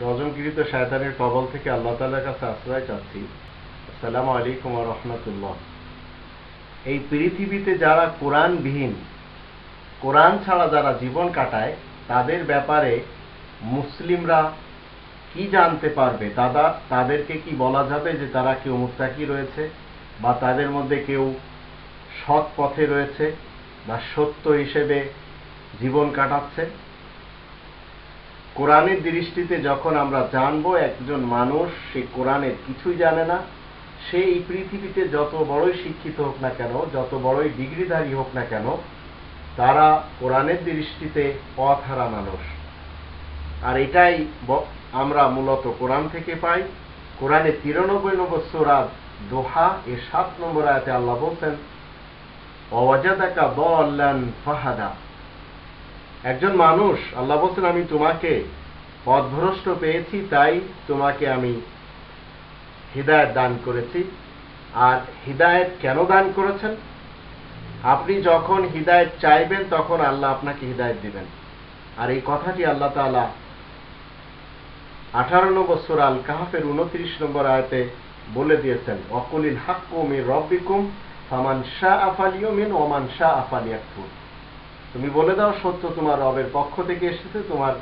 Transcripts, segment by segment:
রজমগিরিত শায়তানের কবল থেকে আল্লাহ তাআলার কাছে আশ্রয় চাচ্ছি। আসসালামু আলাইকুম রাহমাতুল্লাহ। এই পৃথিবীতে যারা কোরআনবিহীন, কোরআন ছাড়া যারা জীবন কাটায়, তাদের ব্যাপারে মুসলিমরা কি জানতে পারবে? দাদা তাদেরকে কি বলা যাবে যে তারা কেউ মুত্তাকি রয়েছে বা তাদের মধ্যে কেউ সৎ পথে রয়েছে বা সত্য হিসেবে জীবন কাটাচ্ছে? কোরআনের দৃষ্টিতে যখন আমরা জানব একজন মানুষ, সে কোরআনের কিছুই জানে না, সে এই পৃথিবীতে যত বড়ই শিক্ষিত হোক না কেন, যত বড়ই ডিগ্রিধারী হোক না কেন, তারা কোরআনের দৃষ্টিতে পথহারা মানুষ। আর এটাই আমরা মূলত কোরআন থেকে পাই। কোরআনে তিরানব্বই নম্বর সোরা দোহা, এর সাত নম্বর আয়াতে আল্লাহ বলছেন, অওয়াজাদাকা দল্লান ফাহাদা। একজন মানুষ, আল্লাহ বলছেন, আমি তোমাকে পথভ্রষ্ট পেয়েছি, তাই তোমাকে আমি হৃদায়ত দান করেছি। আর হৃদায়ত কেন দান করেছেন? আপনি যখন হৃদায়ত চাইবেন, তখন আল্লাহ আপনাকে হৃদায়ত দিবেন। আর এই কথাটি আল্লাহ তাআলা আঠারো নম্বর সূরা আল কাহাফের উনত্রিশ নম্বর আয়াতে বলে দিয়েছেন অকুলিল হাক্কু মির রব্বিকুম, ফামান শাহ আফালিয়মিন ওমান শাহ আফালিয়াকফুর তুমি বলে দাও সত্য তোমার রবের পক্ষ থেকে এসেছে, তোমার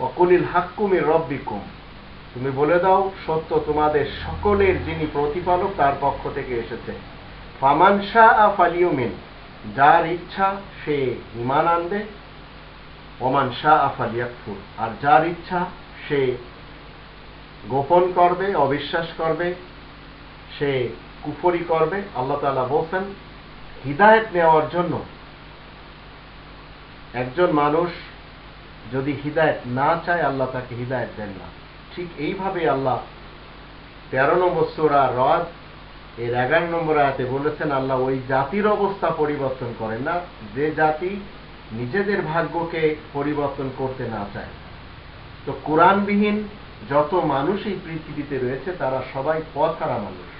অকুলিল হাক্কুমির রব্বিকুম। তুমি বলে দাও সত্য তোমাদের সকলের যিনি প্রতিপালক তার পক্ষ থেকে এসেছে। ফামান শাহ আফালিউমিন যার ইচ্ছা সে ইমান আনবে। ওমান শাহ আফালিয়াকফুর আর যার ইচ্ছা সে গোপন করবে, অবিশ্বাস করবে, সে কুফরি করবে। আল্লাহ তাআলা বলছেন, হিদায়েত নেওয়ার জন্য একজন মানুষ যদি হিদায়ত না চায়, আল্লাহ তাকে হিদায়ত দেন না। ঠিক এইভাবে আল্লাহ তেরো নম্বর সোরা রদ, এর এগারো নম্বর আয়াতে বলেছেন, আল্লাহ ওই জাতির অবস্থা পরিবর্তন করেন না, যে জাতি নিজেদের ভাগ্যকে পরিবর্তন করতে না চায়। তো কোরআনবিহীন যত মানুষ এই পৃথিবীতে রয়েছে, তারা সবাই পথ পথহারা মানুষ।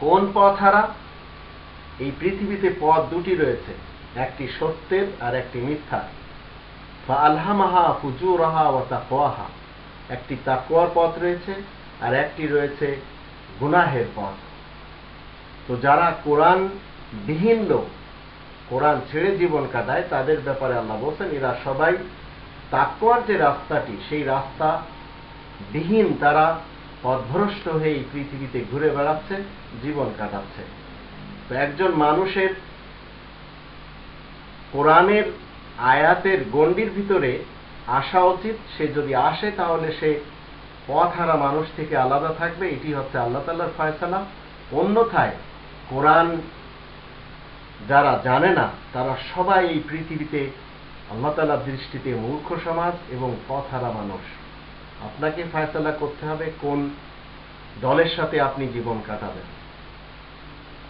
কোন পথহারা? এই পৃথিবীতে পথ দুটি রয়েছে। একটি সত্যের আর একটি মিথ্যা। আলহামাহা ফুজুরাহা ও তাকওয়াহা। একটি তাকওয়ার পথ রয়েছে আর একটি রয়েছে গুনাহের পথ। তো যারা কোরআন বিহীন লোক, কোরআন ছেড়ে জীবন কাটায়, তাদের ব্যাপারে আল্লাহ বলছেন, এরা সবাই তাকওয়ার যে রাস্তাটি, সেই রাস্তা বিহীন তারা পথভ্রষ্ট হয়ে এই পৃথিবীতে ঘুরে বেড়াচ্ছে, জীবন কাটাচ্ছে। তো একজন মানুষের কোরআনের আয়াতের গণ্ডির ভিতরে আসা উচিত, সে যদি আসে তাহলে সে পথহারা মানুষ থেকে আলাদা থাকবে, এটি হচ্ছে আল্লাহ তাল্লাহর ফয়সালা। অন্যথায় কোরআন যারা জানে না, তারা সবাই এই পৃথিবীতে আল্লাহ তালার দৃষ্টিতে মূর্খ সমাজ এবং পথহারা মানুষ। আপনাকে ফয়সালা করতে হবে কোন দলের সাথে আপনি জীবন কাটাবেন।